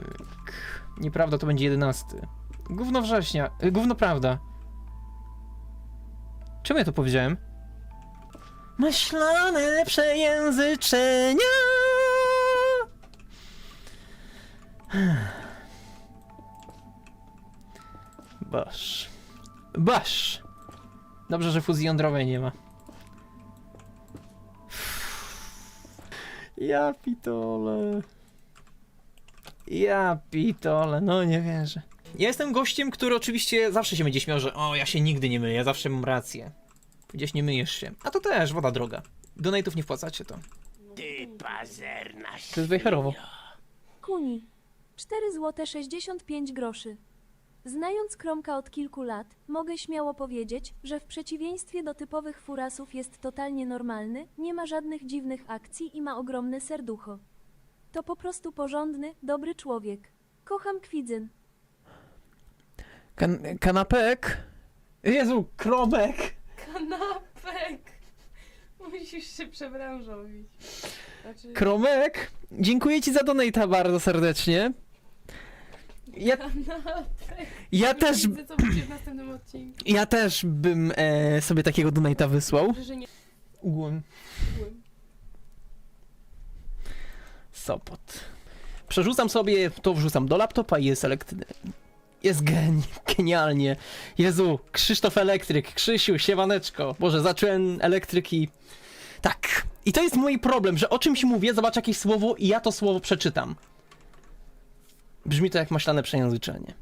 Pyk. Nieprawda, to będzie jedenasty. Gówno września. y, Gówno prawda. Czemu ja to powiedziałem? Maślane przejęzyczenia. Basz. Basz. Dobrze, że fuzji jądrowej nie ma. Ja pitole. Ja pitole, no nie wierzę. Ja jestem gościem, który oczywiście zawsze się będzie śmiał, że o, ja się nigdy nie myję, ja zawsze mam rację. Gdzieś nie myjesz się. A to też, woda droga. Donate'ów nie wpłacacie to. Ty pazerna To jest wejherowo. Kuni. 4 zł 65 groszy. Znając Kromka od kilku lat, mogę śmiało powiedzieć, że w przeciwieństwie do typowych furasów jest totalnie normalny, nie ma żadnych dziwnych akcji i ma ogromne serducho. To po prostu porządny, dobry człowiek. Kocham Kwidzyn. Kan kanapek? Jezu, kromek! Kanapek! Musisz się przebranżowić. Znaczy, Kromek? Dziękuję ci za donate'a bardzo serdecznie. Ja, kanapek. ja też, Widzę, co będzie w następnym odcinku. ja też bym e, sobie takiego donate'a wysłał. Że nie. Sopot. Przerzucam sobie, to wrzucam do laptopa i jest elektry... Jest geni genialnie. Jezu, Krzysztof Elektryk, Krzysiu, siewaneczko. Boże, zacząłem elektryki. Tak. I to jest mój problem, że o czymś mówię, zobacz jakieś słowo i ja to słowo przeczytam. Brzmi to jak maślane przejęzyczenie.